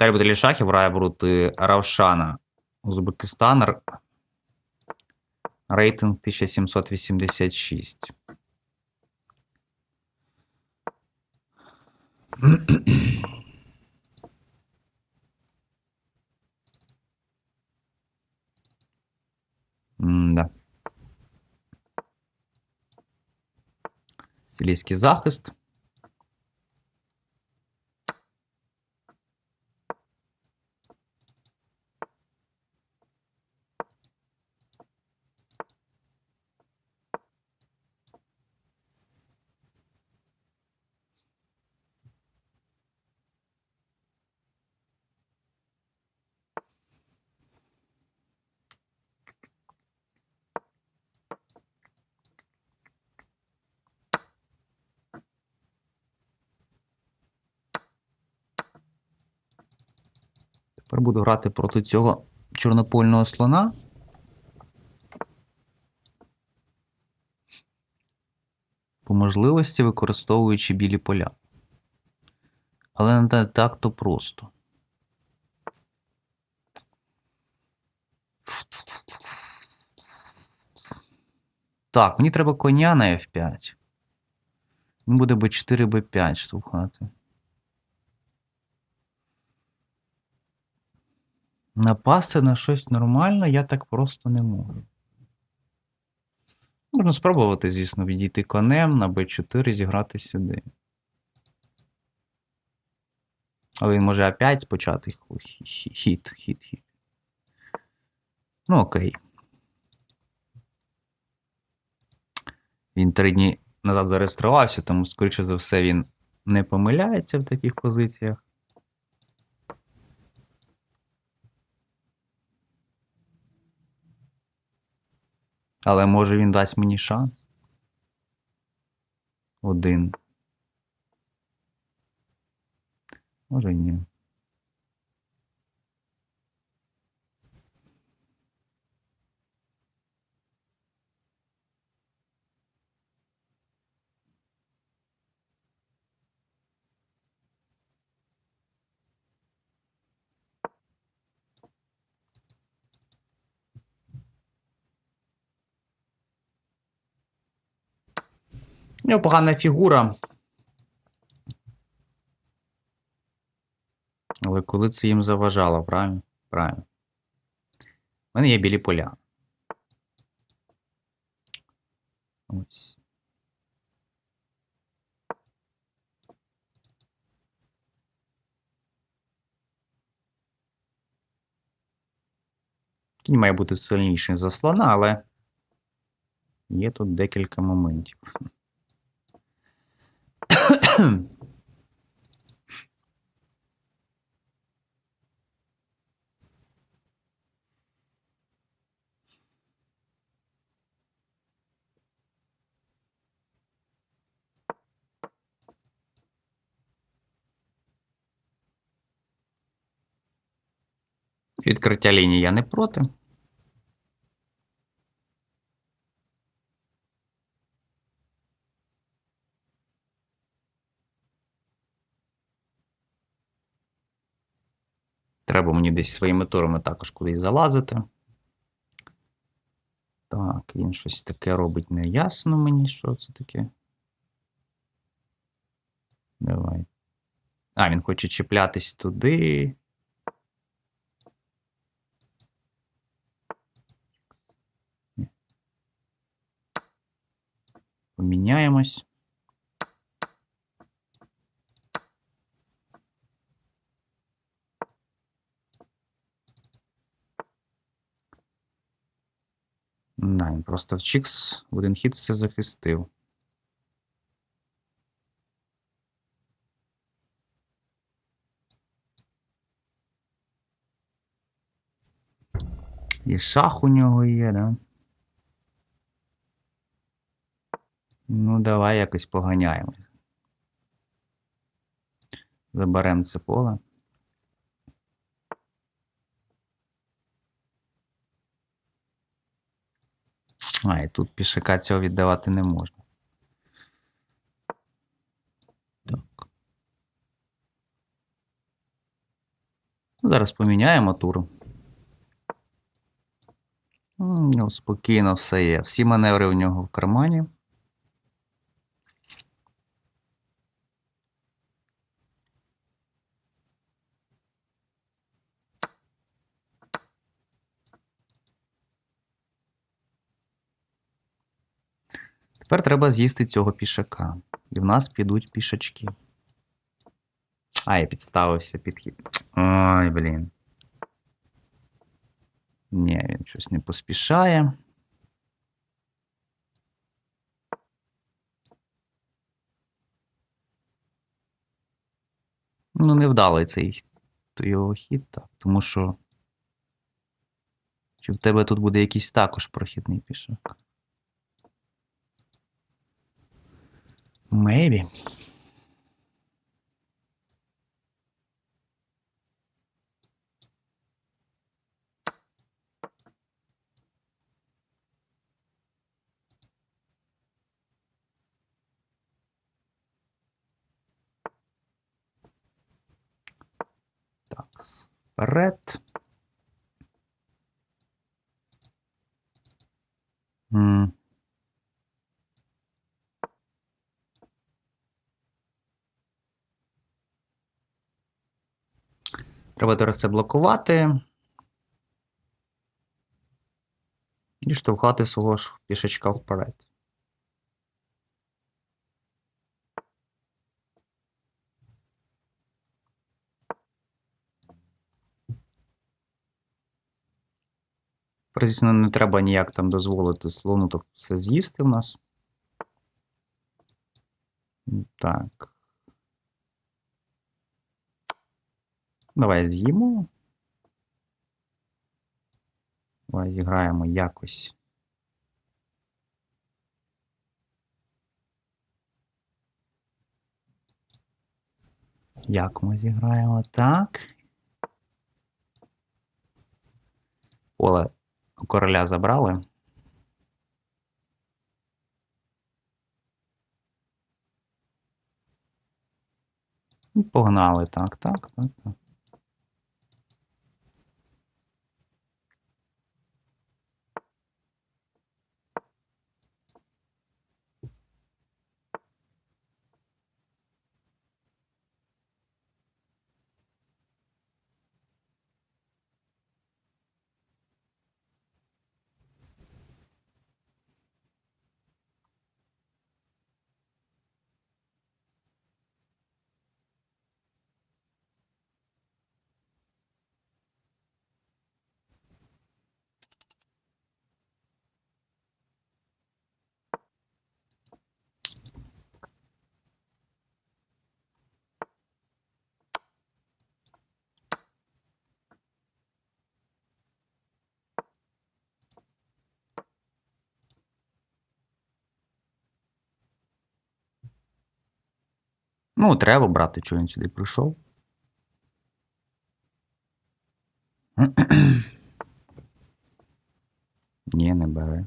Далі буде шахів грає Равшана. Узбекистан. Рейтинг 1786. М-да. Силійський захист. Тепер буду грати проти цього чорнопольного слона. По можливості використовуючи білі поля. Але не так то просто. Так, мені треба коня на F5. Він буде b4, b5 штовхати. Напасти на щось нормальне я так просто не можу. Можна спробувати, звісно, відійти конем на b4 зіграти сюди. Але він може опять почати ху- хі- хі- хід, хід, хід. Ну, окей. Він три дні назад зареєструвався, тому, скоріше за все, він не помиляється в таких позиціях. Але може він дасть мені шанс? Один. Може ні. У нього погана фігура. Але коли це їм заважало, правильно? Правильно. У мене є білі поля. Ось. Кінь має бути сильніший за слона, але є тут декілька моментів. Відкриття лінії я не проти. Треба мені десь своїми турами також кудись залазити. Так, він щось таке робить неясно мені, що це таке. Давай. А, він хоче чіплятись туди. Поміняємось. Да, він просто в Чікс в один хід все захистив. І шах у нього є, да? Ну, давай якось поганяємось. Заберемо це поле. А, і тут пішака цього віддавати не можна. Так. Ну, Зараз поміняємо туру. У нього спокійно все є. Всі маневри у нього в кармані. Тепер треба з'їсти цього пішака. І в нас підуть пішачки. А, я підставився під хід. Ой, блін. Ні, він щось не поспішає. Ну, невдалий цей його хід, так. Тому що. Чи в тебе тут буде якийсь також прохідний пішак? Maybe. Так, вперед. Треба зараз це блокувати. І штовхати свого ж пішечка вперед. Звісно, не треба ніяк там дозволити слону так все з'їсти в нас. Так. Давай з'їмо. Давай зіграємо якось. Як ми зіграємо? Так. Поле короля забрали. І погнали. Так, так, так, так. Ну, треба брати, чого він сюди прийшов. Ні, не бере.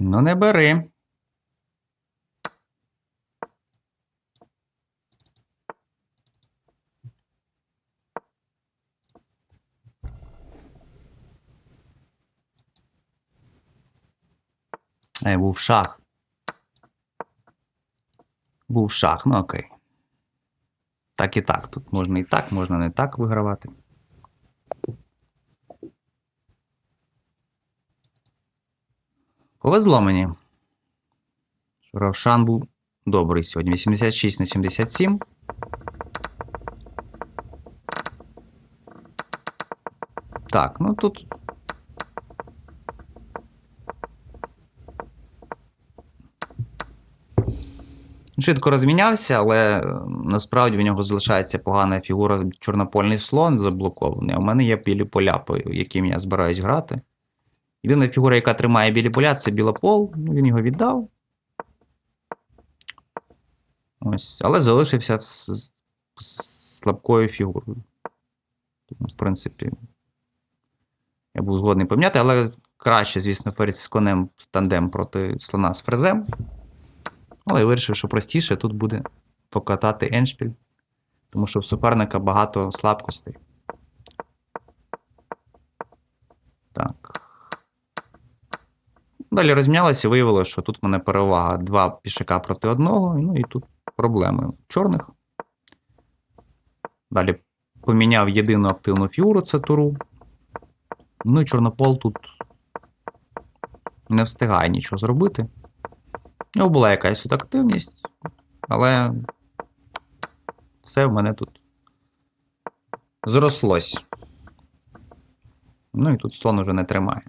Ну, не бери. Був шах. Був шах, ну окей. Так і так. Тут можна і так, можна не так вигравати. Повезло мені. Равшан був добрий сьогодні. 86 на 77. Так, ну тут. Швидко розмінявся, але е, насправді в нього залишається погана фігура чорнопольний слон заблокований. А в мене є білі поля, по яким я збираюсь грати. Єдина фігура, яка тримає білі поля, це білопол. Ну, він його віддав. Ось. Але залишився слабкою фігурою. Тому, в принципі, я був згодний поміняти, але краще, звісно, ферзь з конем тандем проти слона з фрезем. Але я вирішив, що простіше тут буде покатати еншпіль, тому що в суперника багато слабкостей. Так. Далі розмінялися і виявилося, що тут в мене перевага два пішака проти одного, ну і тут проблеми чорних. Далі поміняв єдину активну фігуру, це туру. Ну і чорнопол тут не встигає нічого зробити. У нього була якась тут активність, але все в мене тут зрослось. Ну і тут слон уже не тримає.